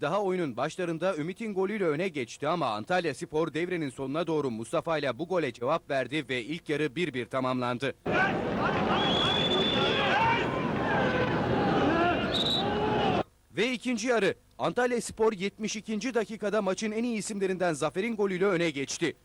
Daha oyunun başlarında Ümit'in golüyle öne geçti ama Antalya Spor devrenin sonuna doğru Mustafa ile bu gole cevap verdi ve ilk yarı 1-1 tamamlandı. Ve ikinci yarı Antalya Spor 72. dakikada maçın en iyi isimlerinden Zafer'in golüyle öne geçti.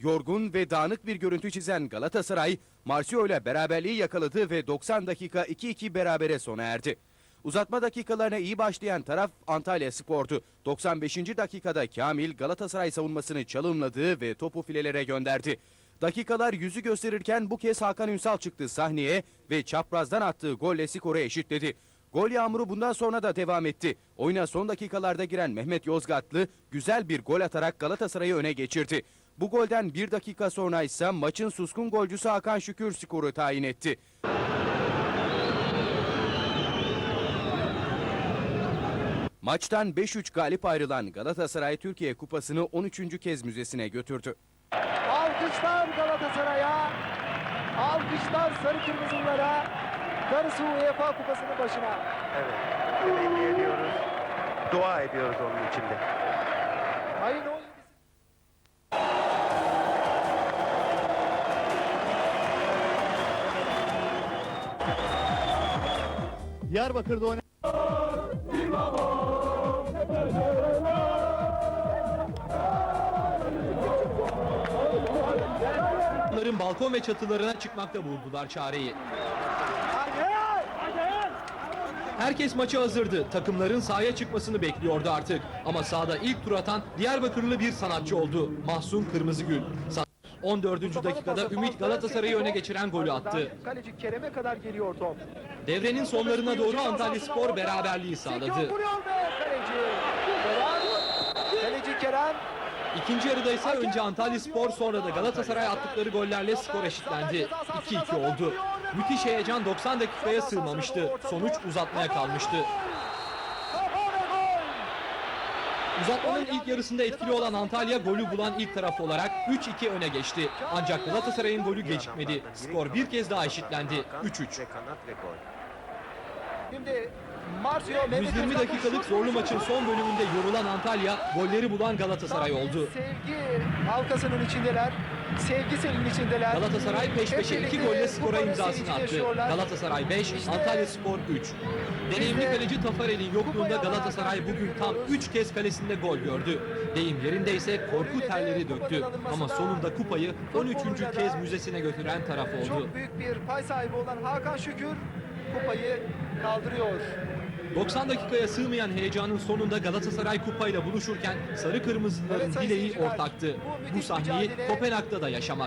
Yorgun ve dağınık bir görüntü çizen Galatasaray, Marcio ile beraberliği yakaladı ve 90 dakika 2-2 berabere sona erdi. Uzatma dakikalarına iyi başlayan taraf Antalya Spor'du. 95. dakikada Kamil Galatasaray savunmasını çalımladı ve topu filelere gönderdi. Dakikalar yüzü gösterirken bu kez Hakan Ünsal çıktı sahneye ve çaprazdan attığı golle skoru eşitledi. Gol yağmuru bundan sonra da devam etti. Oyuna son dakikalarda giren Mehmet Yozgatlı güzel bir gol atarak Galatasaray'ı öne geçirdi. Bu golden bir dakika sonra ise maçın suskun golcüsü Hakan Şükür skoru tayin etti. Maçtan 5-3 galip ayrılan Galatasaray Türkiye Kupası'nı 13. kez müzesine götürdü. Alkışlar Galatasaray'a. Alkışlar sarı kırmızılara. Darısı UEFA kupasının başına. Evet. Temenni ediyoruz. Dua ediyoruz onun için de. Ayın 17'si. Diyarbakır'da oynayan Onların balkon ve çatılarına çıkmakta buldular çareyi. Herkes maça hazırdı. Takımların sahaya çıkmasını bekliyordu artık. Ama sahada ilk tur atan Diyarbakırlı bir sanatçı oldu. Mahsun Kırmızıgül. Sa- 14. dakikada Ümit Galatasaray'ı öne geçiren golü attı. Kaleci Kerem'e kadar geliyor top. Devrenin sonlarına doğru Antalya Spor beraberliği sağladı. Kaleci. Kerem. İkinci yarıda ise önce Antalya Spor sonra da Galatasaray attıkları gollerle skor eşitlendi. 2-2 oldu. Müthiş heyecan 90 dakikaya sığmamıştı. Sonuç uzatmaya kalmıştı. Uzatmanın ilk yarısında etkili olan Antalya golü bulan ilk taraf olarak 3-2 öne geçti. Ancak Galatasaray'ın golü gecikmedi. Skor bir kez daha eşitlendi. 3-3. Ve kanat ve gol. Şimdi Marcio Mehmet 120 Özkan dakikalık zorlu maçın son bölümünde yorulan Antalya golleri bulan Galatasaray oldu. Sevgi halkasının içindeler. Sevgi selinin içindeler. Galatasaray peş peşe iki golle skora imzasını attı. Galatasaray 5, İşte Antalya Spor 3. Deneyimli de kaleci Tafarel'in yokluğunda Galatasaray bugün tam görüyoruz. 3 kez kalesinde gol gördü. Deyim yerindeyse korku Golüyle de terleri döktü. Ama sonunda kupayı 13. futboluyla da kez müzesine götüren taraf oldu. Çok büyük bir pay sahibi olan Hakan Şükür kupayı kaldırıyor. 90 dakikaya sığmayan heyecanın sonunda Galatasaray kupayla buluşurken sarı kırmızıların Evet dileği ortaktı. bu Bu sahneyi mücadele- Kopenhag'da da yaşamak.